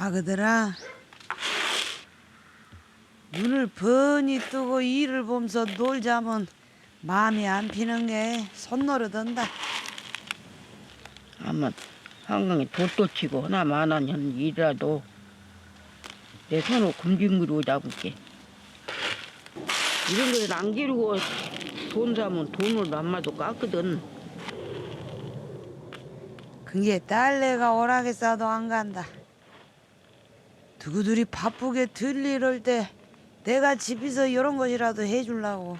아그들아 눈을 번히 뜨고 일을 보면서 놀자면 마음이 안 피는 게 손노릇한다 아마 한강에 돌도 치고 하나 만하년 일이라도 내 손으로 굶징그리고 잡을게. 이런 거를 안 기르고 돈 사면 돈을 남마도 깎거든. 그게 딸내가 오락에 싸도 안 간다 두고둘이 바쁘게 들리를 때 내가 집에서 이런 것이라도 해주려고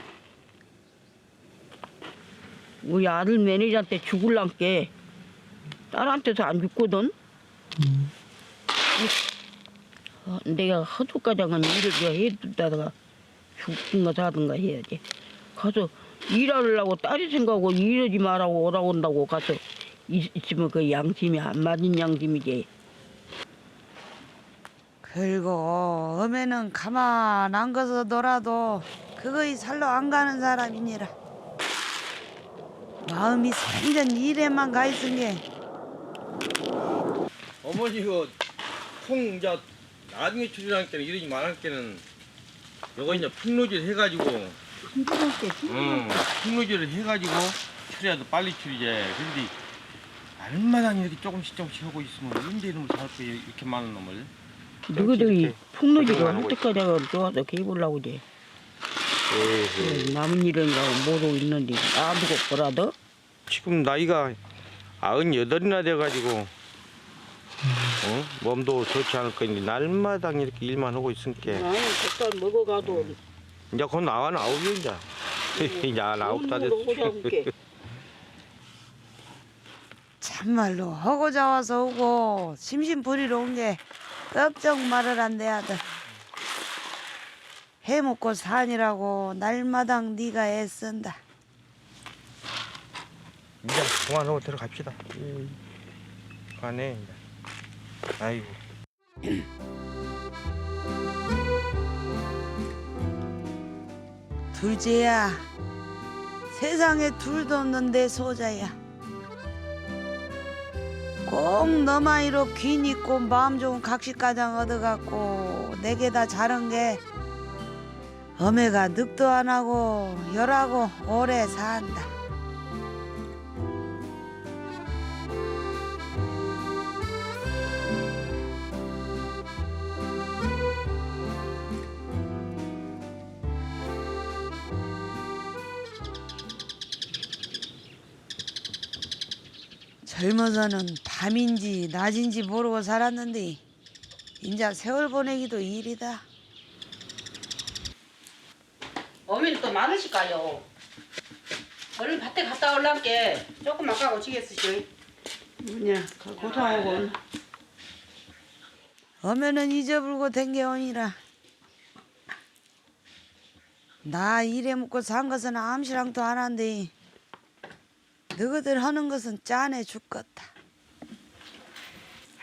우리 아들 매니저한테 죽을란게 딸한테도 안 죽거든. 어, 내가 허투가장은 일을 내가 해두다가 죽든가 사든가 해야지. 가서 일하려고 딸이 생각하고 이러지 말라고 오라고 한다고 가서 있- 있으면 그 양심이 안 맞은 양심이지. 그리고 엄에는 가만 안 가서 놀아도 그거이 살로 안 가는 사람이니라. 마음이 완전 일에만 가 있은 게 어머니 그콩 이제 나중에 출연할 때는 이러지 말할 때는 요거 이제 풍로질 해가지고 응 풍로질을 해가지고 추려도 빨리 추리지 근데 날마다 이렇게 조금씩 조금씩 하고 있으면 언제 이놈을 살 거야 이렇게 많은 놈을 풍로지가 고생만 하고 허투가장을 좋아서 개입으려고 이제. 에이, 남은 일은가 모르고 있는데 놔두고 보라도? 지금 나이가 아흔 여덟이나 돼가지고 어? 몸도 좋지 않을 거니 날마다 이렇게 일만 하고 있으니까. 나는 먹어가도 이제 곧 나와는 아홉이야 이제 이제 아홉 다 됐어. 오고. 참말로 허고 자 와서 오고 심심 부리로 온게 껍적 말을 한대 아들 해먹고 사니라고 날마당 네가 애쓴다 이제 그만하고 들어갑시다. 가네 이제. 아이고. 둘째야 세상에 둘도 없는 내 소자야 꼭 너만이로 귀 있고 마음 좋은 각식가장 얻어갖고 내게 다 자른 게 어메가 늑도 안 하고 열하고 오래 산다 젊어서는 밤인지 낮인지 모르고 살았는데 인자 세월 보내기도 일이다 어머니 또 많으실까요? 얼른 밭에 갔다 올란게 조금만 까고 지겠으시오. 뭐냐 고사하고 어면은 잊어불고 댕겨오니라 나 일해 먹고 산 것은 암시랑도 안 한데 너희들 하는 것은 짠해 죽겠다.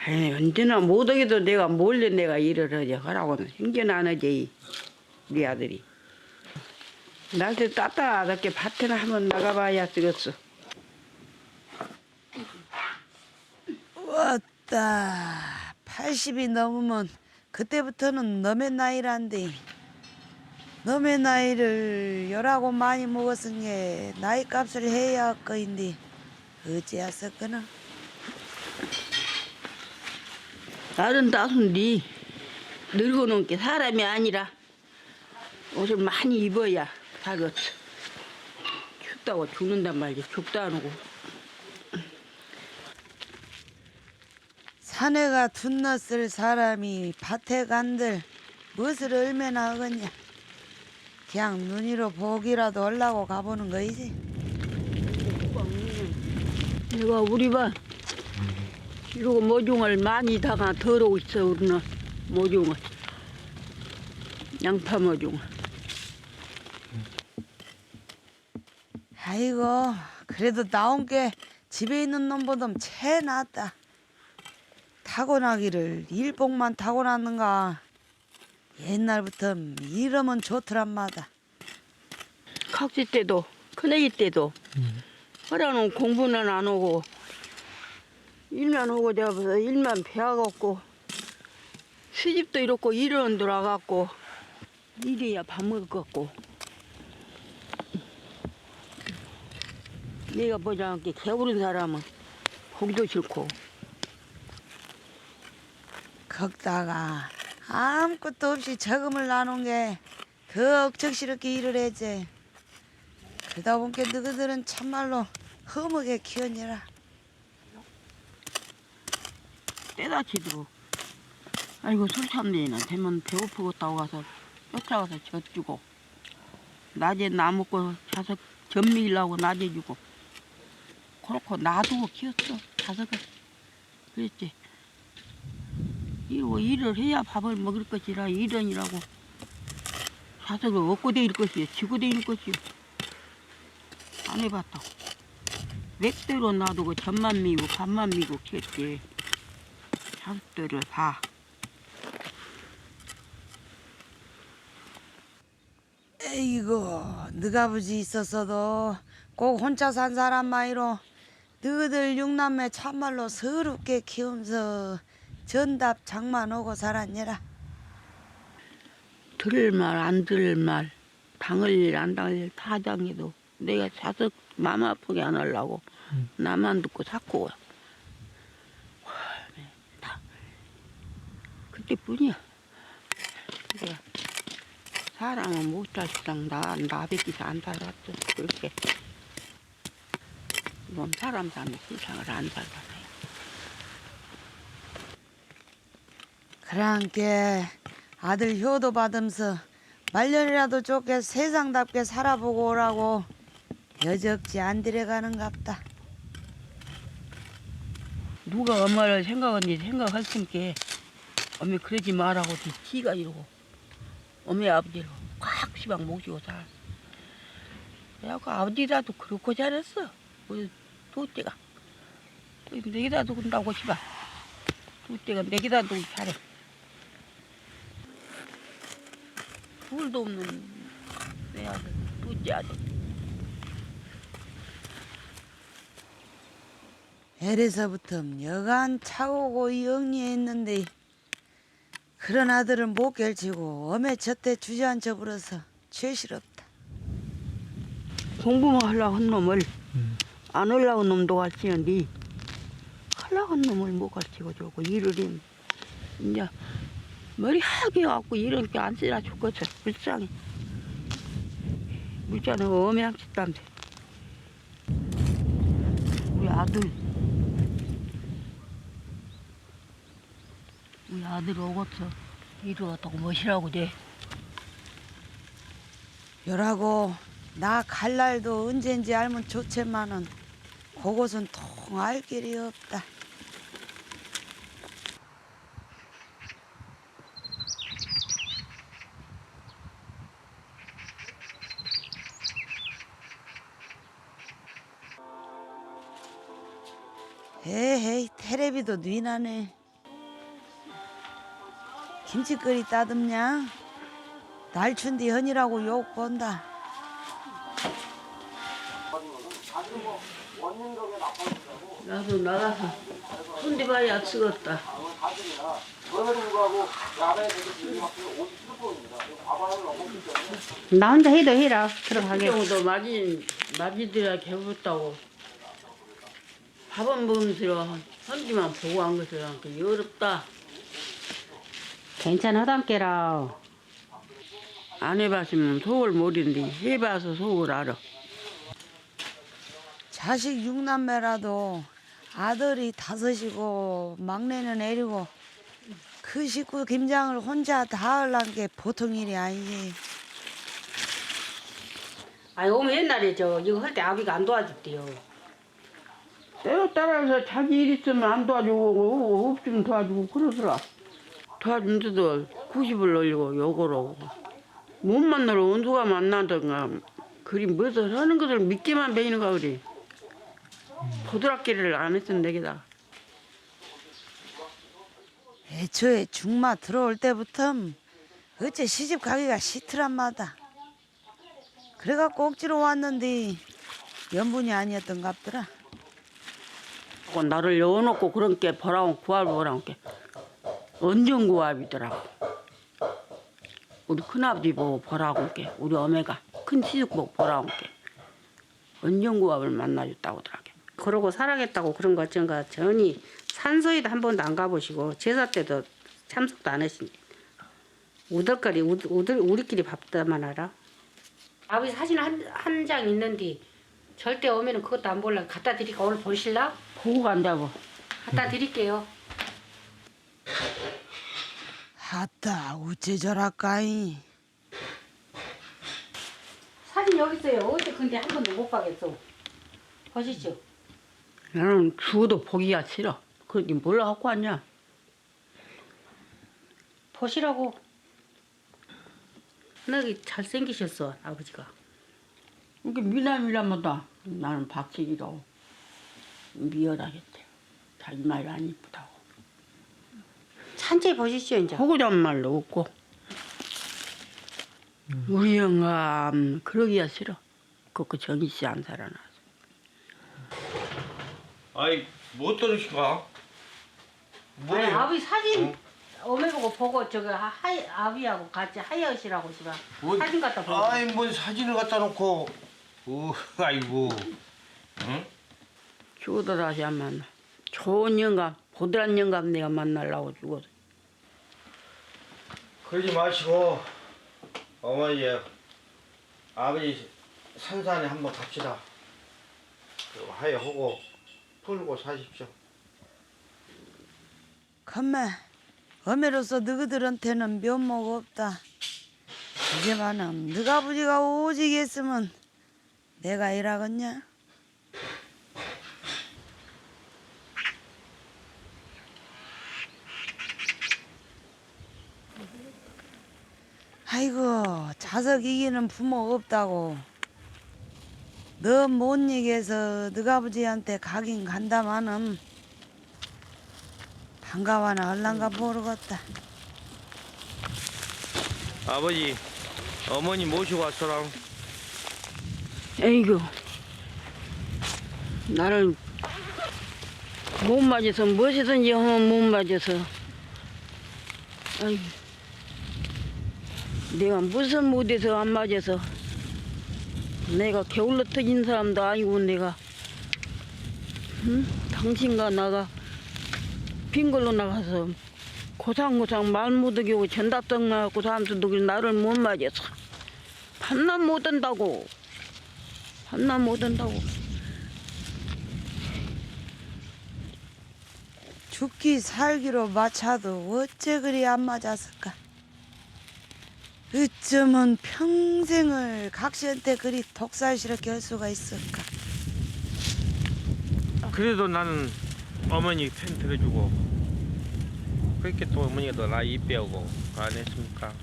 에이, 언제나 못하게도 내가 몰래 내가 일을 하지. 하라고는 행전 안 하지 우리 아들이. 날씨 따뜻하게 밭에나 한번 나가봐야 쓰겠어. 왔다. 80이 넘으면 그때부터는 너의 나이란데 너의 나이를 열하고 많이 먹었은 게 나이 값을 해야 할 거인데 어찌하셨거나? 나는 따순디 늙어놓은 게 사람이 아니라 옷을 많이 입어야 사겠어 춥다고 죽는단 말이야 죽도 안 오고. 사내가 둔났을 사람이 밭에 간들 무엇을 얼마나 하겠냐 그냥 눈이로 보기라도 하려고 가보는 거이지. 내가 우리 반 이러고 모종을 많이 다가 덜어 있어 우리는. 모종을. 양파 모종을. 아이고 그래도 나온 게 집에 있는 놈보다 채 낫다. 타고나기를 일복만 타고났는가 옛날부터 이러면 좋더란 마다. 각시 때도 큰애기 때도. 허라는 공부는 안 오고 일만 하고 잡아서 일만 배워갖고 시집도 이렇고 일은 돌아갔고 일해야 밥 먹을 것 같고. 내가 보자 않게 게으른 사람은 보기도 싫고. 걷다가 아무것도 없이 저금을 나눈 게더 억척스럽게 일을 했지. 그러다 보니까 너희들은 참말로 허무게 키웠니라. 때다치도록 아이고 술 참내나 되면 배고프겠다고 가서 쫓아가서 젖주고 낮에 나 먹고 자서 전미일라고 낮에 주고 그렇고 놔두고 키웠어 자석을 그랬지 이러고 일을 해야 밥을 먹을 것이라 일은이라고 자석을 얻고 다닐 것이요 지고 다닐 것이요. 안 해봤다고 맥대로 놔두고 전만 미고 밥만 미고 키웠지 자식들을 봐. 에이고, 너가 아버지 있었어도 꼭 혼자 산 사람 마이로 너희들 육남매 참말로 서럽게 키우면서 전답 장만 오고 살았니라. 들을 말, 안 들을 말, 당할 일, 안 당할 일 다 당해도 내가 자석 마음 아프게 안 하려고 나만 듣고 자꾸 와. 다 그때뿐이야. 그래. 사람은 못 살상 나, 나 뵙기서 안 살았어. 그렇게. 넌 사람 사는 세상을 안 살잖아 그랑께 아들 효도 받으면서 말년이라도 좋게 세상답게 살아보고 오라고 여적지 안 들여가는갑다. 누가 엄마를 생각하는지 생각할 테니까 어미 그러지 말라고 지가 이러고 어미 아버지를 꽉 시방 모시고 살. 그래갖고 아버지라도 그렇고 잘했어. 우리 둘째가 내기다 두는다고 시방. 둘째가 내기다 두고 잘해. 둘도 없는 내 아들, 둘째 아들. 에래서부터 여간 차오고 영리했는데 그런 아들은 못 결치고 엄에 젖대 주저앉혀 버려서 죄스럽다. 공부만 하려고 한 놈을 안 하려고 한 놈도 가르치는데 하려고 한 놈을 못 가르치고 저고 일을 해. 이제 머리 하게 갖고 이런 게안 쓰라 죽겠어 불쌍해. 물자는 어명짓담세 우리 아들. 우리 아들 오겠어 이리 왔다고 멋이라고 돼 요라고 나 갈 날도 언젠지 알면 좋지만은 그곳은 통 알 길이 없다. 에헤이 테레비도 뉘나네. 김치거리 따듬냐? 날춘디 헌이라고 욕 본다. 나도 나가서 손디발이 쓰겄다. 나 혼자 해도 해라. 들어가게. 경우도 맞이 맞이들아 배웠다고 밥은 먹으면서 헌지만 보고 한 것을 그 어렵다 괜찮아 하담께라. 안 해봤으면 속을 모르는데 해봐서 속을 알아 자식 육남매라도 아들이 다섯이고 막내는 애리고 그 식구 김장을 혼자 다 하려는 게 보통 일이 아니지. 아니 오면 옛날에 저 이거 할 때 아비가 안 도와줬대요. 때로 따라서 자기 일 있으면 안 도와주고 없으면 도와주고 그러더라 도와준데도 90을 올리고 욕을 하고 못 만나러 원수가 만나던가 그리 무엇을 하는 것을 믿기만 배이는가 그리 고등학교를 안 했던 내게다 애초에 중마 들어올 때부터 어째 시집 가기가 싫더란 마다. 그래갖고 억지로 왔는데 연분이 아니었던 갑더라. 고 나를 여놓고 그런 게 보라고 구할 보라고 게 언정고압이더라고. 우리 큰아버지 보고 보라고 할게. 우리 어머니가 큰 시숙 보고 보라고 할게. 언정고압을 만나줬다고 하더라고. 그러고 살아겠다고 그런 거 어쩐가 전이 산소에도 한 번도 안 가보시고 제사 때도 참석도 안 하신 우들거리 우들, 우리끼리 밥도만 알아 아버지 사진 한 한 장 있는데 절대 오면은 그것도 안 볼라. 갖다 드릴까? 오늘 보실라? 보고 간다고. 갖다 드릴게요. 아따 우째 저랄까이? 사진 여기 있어요. 어제 근데 한 번도 못 봐겠어. 보시죠. 나는 죽어도 보기가 싫어. 그러니 몰라 갖고 왔냐? 보시라고. 너기 잘생기셨어 아버지가 이게 미남이라마다 나는 박치기로 미열하겠대. 자기 말이 안 이쁘다고. 찬채 보시죠 이제 잡은 말도 없고. 우리 영감 그러기가 싫어. 그거 정희 씨 안 살아나. 아이 못 들으실까? 아니, 뭐예요? 아버지 사진 어메 보고 보고 저기 하, 하이, 아비하고 같이 하이엇이라고 씨발 뭐- 사진 갖다 보고 아이 뭔 사진을 갖다 놓고 우 아이고 응? 죽어도 다시 안 만나. 좋은 영감, 보드란 영감 내가 만나려고 죽어도. 그러지 마시고 어머니 아버지 산산에 한번 갑시다 그 하여하고 풀고 사십시오 컴매 어메로서 너희들한테는 면목 없다 이제만은 너희 아버지가 오직 했으면 내가 일하겠냐? 아이고 자석 이기는 부모 없다고. 너못 이겨서 너희 아버지한테 가긴 간다마는? 반가워나 얼랑가 모르겠다. 아버지 어머니 모시고 왔더라 에이구. 나를 못 맞아서 무엇이든지 하면 못 맞아서. 아이 내가 무슨 못해서 안 맞아서 내가 게을러 터진 사람도 아니고 내가 응? 당신과 나가 빈 걸로 나가서 고상고상 말 못하고 전답성 나갖고 사람들도 나를 못 맞아서 반납 못한다고 반납 못한다고 죽기 살기로 맞춰도 어째 그리 안 맞았을까? 어쩌면 평생을 각시한테 그리 독살스럽게 할 수가 있을까? 그래도 나는 어머니 팬 들어주고 그렇게 또 어머니가 또나 이빼오고 안 했습니까?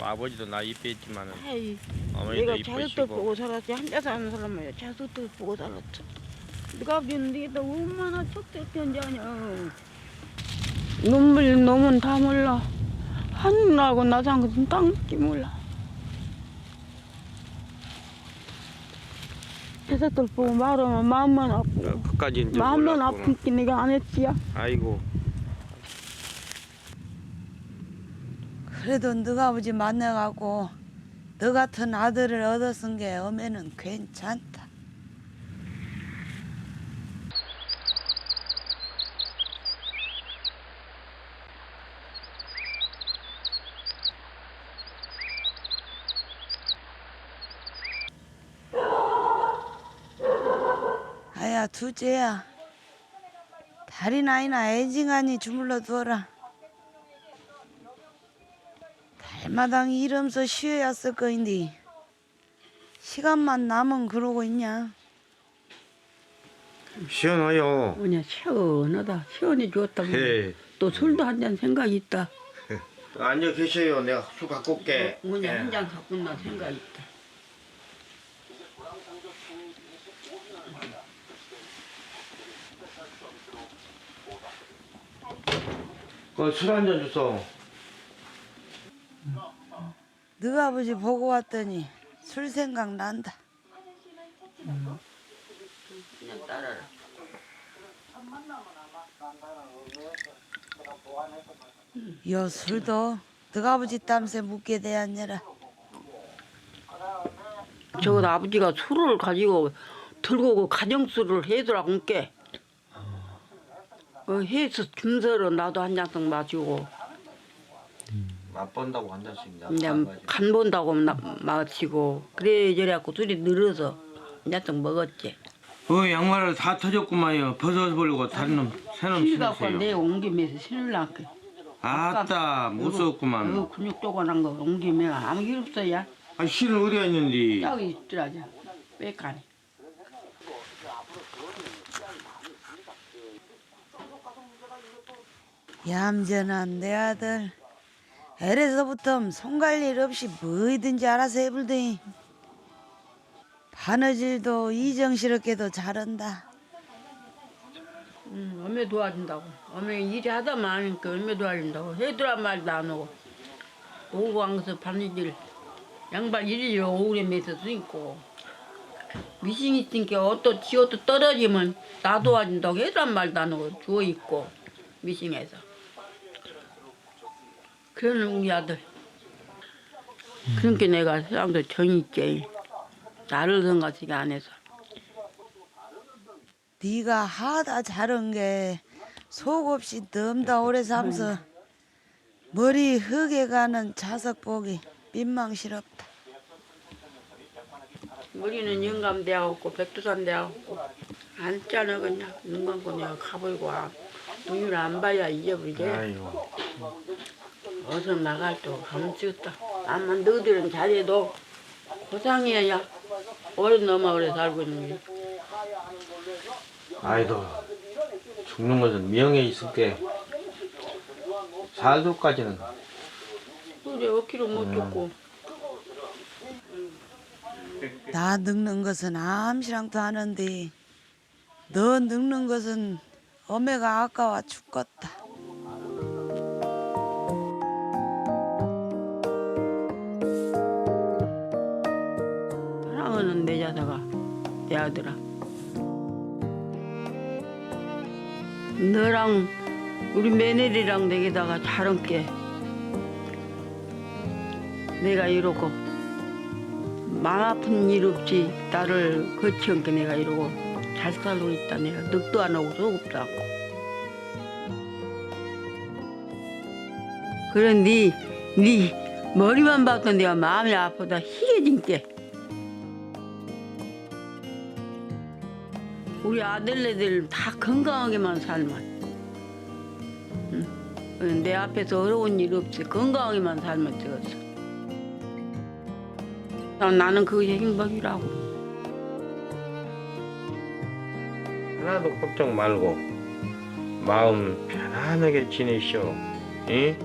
또 아버지도 나 이빼했지만은 아이, 어머니도 내가 자식들 이쁘시고 보고 살았지. 혼자 사는 사람이야? 자식들 보고 살았지. 네가 아버지는 네가 얼마나 척척한지 아냐. 눈물 너면 다 몰라. 하늘하고 것은 땅밖에 몰라. 자식들 보고 말하면 마음만 아프고. 이제 마음만 몰랐구나. 아프니까 내가 안 했지야? 아이고 그래도 너가 아버지 만나갖고 너 같은 아들을 얻었은 게 어매는 괜찮다. 아야 둘째야 다리 나이나 애징하니 주물러 두어라 달마당 이름서 쉬어야 쓸 거인데 시간만 남은 그러고 있냐? 시원해요. 뭐냐 시원하다. 시원해 좋다 예. 또 술도 한 잔 생각이 있다. 앉아 계셔요. 내가 술 갖고 올게. 뭐냐 예. 한잔 갖고 나 생각이 있다. 그술 한잔 줬어 너 아버지 보고 왔더니 술 생각 난다. 그냥 따라라 요 술도 너 아버지 땀새 묻게 되었느라. 저거 아버지가 술을 가지고 들고 그 가정술을 해더라고 께. 그 해서 김서로 나도 한 잔씩 마시고 맛본다고 한 잔씩 이제 간 본다고 나, 마시고 그래 저래갖고 술이 늘어서 한 잔씩 먹었지. 어 양말을 다 터졌구만요 벗어보려고 다른 놈 새놈 실갖고 내 신으세요 옮기면서 신을랑게. 아따 못 썼구만 이거 근육 쪼그란 거 옮기면 아무 일 없어야. 아 실은 어디가 있는데 여기 있더라죠. 빼까니. 얌전한 내 아들 에래서부터 손갈 일 없이 뭐든지 알아서 해불더니 바느질도 이정스럽게도 잘한다 응, 엄마 도와준다고. 엄마 일이 하다 마니까 엄마 도와준다고. 해드라 말도 안 오고. 오고 왕서 바느질. 양발 일일 오후에 매서 쓰고. 미싱 있으니까 어또 지어도 떨어지면 나 도와준다고 해드란 말도 안 오고. 주워 있고. 미싱에서. 그러는 우리 아들. 그러니까 내가 사람들 정이 있지. 나를 생각하지 안 해서. 네가 하다 잘한 게 속없이 넘다 오래 삼서 머리 흙에 가는 자석 보기 민망스럽다 우리는 영감대하고 백두산대하고 안 짜나 그냥 눈 감고 내가 가버리고 와. 눈을 안 봐야 잊어버리게 아이고 어서 나갈 때 가면 찍었다. 아마 너희들은 잘해도 고상이야 오래 넘어 오래 살고 있는 게 아이도 죽는 것은 명예 있을 게. 살도까지는. 우리 어키로 못 죽고. 나 늙는 것은 암시랑도 하는데 너 늙는 것은 어메가 아까워 죽겠다 하는 내 아들아. 너랑 우리 며느리랑 내게다가 잘한 게 내가 이러고 마음 아픈 일 없이 나를 거치한 게 내가 이러고 잘 살고 있다. 내가 늑도 안 하고 소급도 하고 그래 네, 네 머리만 봐도 내가 마음이 아프다. 희게진 게 우리 아들네들 다 건강하게만 살면 응. 내 앞에서 어려운 일 없이 건강하게만 살면 되겠어 난- 나는 그게 행복이라고 하나도 걱정 말고 마음 편안하게 지내시오 예?